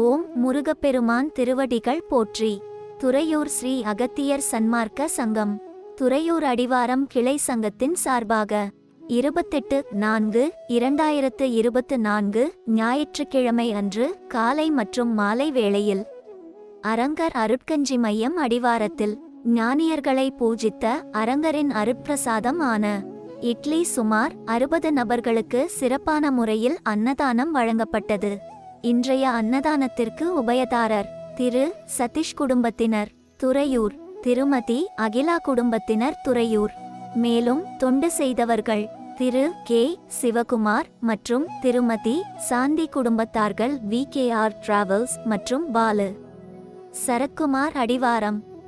ஓம் முருகப்பெருமான் திருவடிகள் போற்றி. துறையூர் ஸ்ரீ அகத்தியர் சன்மார்க்க சங்கம். துறையூர் அடிவாரம் கிளை சங்கத்தின் சார்பாக. இருபத்தெட்டு நான்கு இரண்டாயிரத்து இருபத்து நான்கு ஞாயிற்றுக்கிழமை அன்று காலை மற்றும் மாலை வேளையில். அரங்கர் அருட்கஞ்சி மையம் அடிவாரத்தில் ஞானியர்களை பூஜித்த அரங்கரின் அருட்பிரசாதம் ஆன இட்லி சுமார் அறுபது நபர்களுக்கு சிறப்பான முறையில் அன்னதானம் வழங்கப்பட்டது. இன்றைய அன்னதானத்திற்கு உபயதாரர் திரு சதீஷ் குடும்பத்தினர் துறையூர் திருமதி அகிலா குடும்பத்தினர் துறையூர். மேலும் தொண்டு செய்தவர்கள் திரு கே. சிவகுமார் மற்றும் திருமதி சாந்தி குடும்பத்தார்கள் வி. கே. ஆர். டிராவல்ஸ் மற்றும் பாலு. சரத்குமார் அடிவாரம்.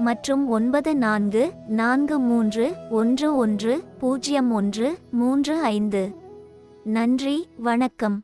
மற்றும் ஒன்பது நான்கு நான்கு மூன்று ஒன்று ஒன்று பூஜ்ஜியம் ஒன்று மூன்று ஐந்து. நன்றி வணக்கம்.